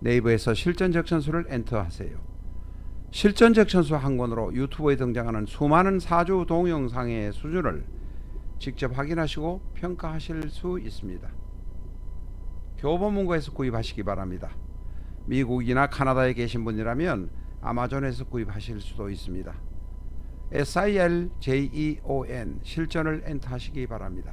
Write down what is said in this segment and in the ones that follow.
네이버에서 실전 적천수를 엔터하세요. 실전 적천수 한 권으로 유튜브에 등장하는 수많은 사주 동영상의 수준을 직접 확인하시고 평가하실 수 있습니다. 교보문고에서 구입하시기 바랍니다. 미국이나 카나다에 계신 분이라면 아마존에서 구입하실 수도 있습니다. SILJEON 실전을 엔터하시기 바랍니다.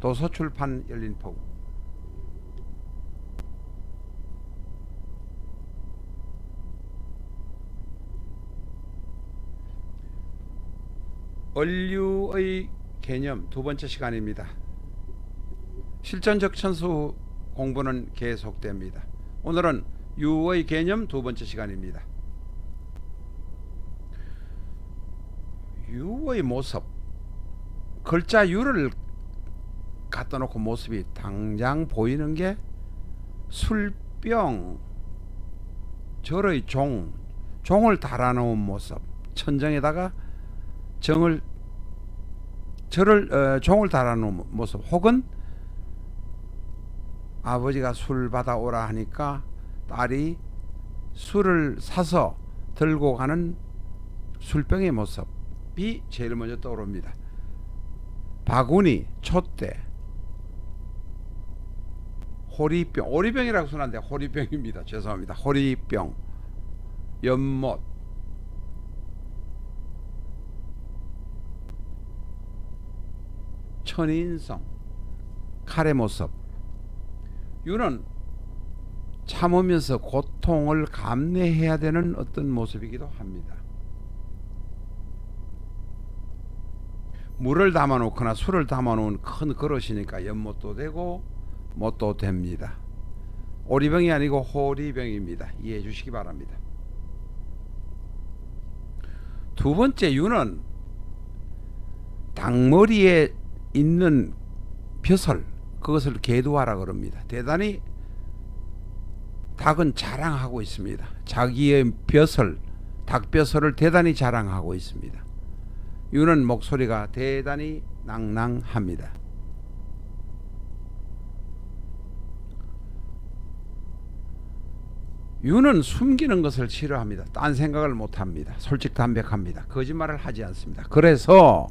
도서출판 열린 포구 원류의 개념 두 번째 시간입니다. 실전 적 천수 공부는 계속됩니다. 오늘은 유의 개념 두 번째 시간입니다. 유의 모습 글자 유를 갖다 놓고 모습이 당장 보이는 게 술병 절의 종 종을 달아놓은 모습 천정에다가 정을 절을 어, 종을 달아놓은 모습 혹은 아버지가 술 받아 오라 하니까 딸이 술을 사서 들고 가는 술병의 모습이 제일 먼저 떠오릅니다. 바구니, 촛대, 호리병, 오리병이라고 쓰는데 호리병입니다. 죄송합니다. 호리병, 연못, 천인성, 칼의 모습. 유는 참으면서 고통을 감내해야 되는 어떤 모습이기도 합니다. 물을 담아 놓거나 술을 담아 놓은 큰 그릇이니까 연못도 되고 못도 됩니다. 오리병이 아니고 호리병입니다. 이해해 주시기 바랍니다. 두 번째 유는 닭머리에 있는 벼슬 그것을 개두하라 그럽니다. 대단히 닭은 자랑하고 있습니다. 자기의 벼슬, 닭벼슬을 대단히 자랑하고 있습니다. 유는 목소리가 대단히 낭낭합니다. 유는 숨기는 것을 싫어합니다. 딴 생각을 못 합니다. 솔직 담백합니다. 거짓말을 하지 않습니다. 그래서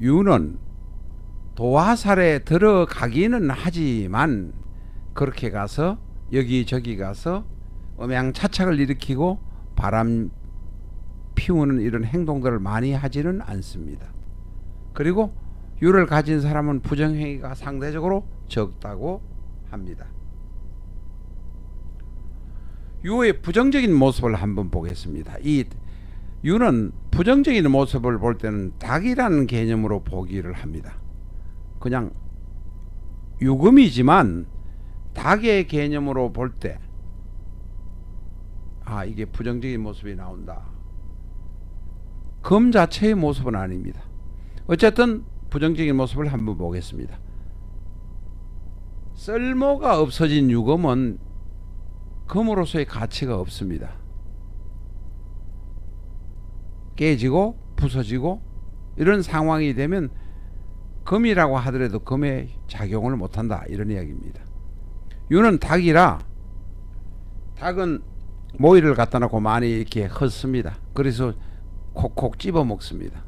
유는 도화살에 들어가기는 하지만 그렇게 가서 여기저기 가서 음양차착을 일으키고 바람 피우는 이런 행동들을 많이 하지는 않습니다. 그리고 유를 가진 사람은 부정행위가 상대적으로 적다고 합니다. 유의 부정적인 모습을 한번 보겠습니다. 이 유는 부정적인 모습을 볼 때는 닭이라는 개념으로 보기를 합니다. 그냥 유금이지만 닭의 개념으로 볼 때, 아, 이게 부정적인 모습이 나온다. 금 자체의 모습은 아닙니다. 어쨌든 부정적인 모습을 한번 보겠습니다. 쓸모가 없어진 유금은 금으로서의 가치가 없습니다. 깨지고 부서지고 이런 상황이 되면 금이라고 하더라도 금의 작용을 못한다 이런 이야기입니다. 유는 닭이라 닭은 모이를 갖다 놓고 많이 이렇게 헛습니다. 그래서 콕콕 집어 먹습니다.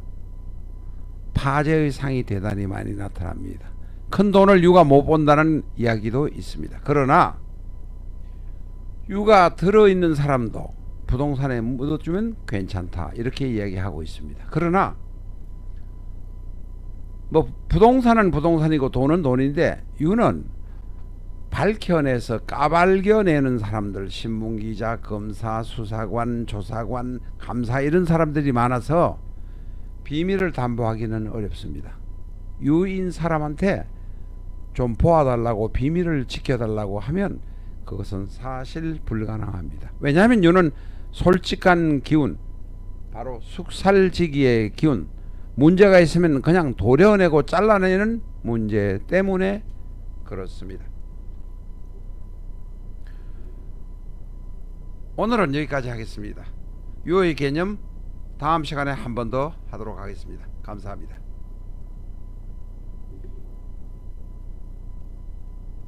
파재의 상이 대단히 많이 나타납니다. 큰 돈을 유가 못 본다는 이야기도 있습니다. 그러나 유가 들어있는 사람도 부동산에 묻어주면 괜찮다 이렇게 이야기하고 있습니다. 그러나 뭐 부동산은 부동산이고 돈은 돈인데 유는 밝혀내서 까발겨내는 사람들 신문기자 검사 수사관 조사관 감사 이런 사람들이 많아서 비밀을 담보하기는 어렵습니다 유인 사람한테 좀 보아달라고 비밀을 지켜달라고 하면 그것은 사실 불가능합니다. 왜냐하면 유는 솔직한 기운, 바로 숙살지기의 기운, 문제가 있으면 그냥 도려내고 잘라내는 문제 때문에 그렇습니다. 오늘은 여기까지 하겠습니다. 유의 개념 다음 시간에 한 번 더 하도록 하겠습니다. 감사합니다.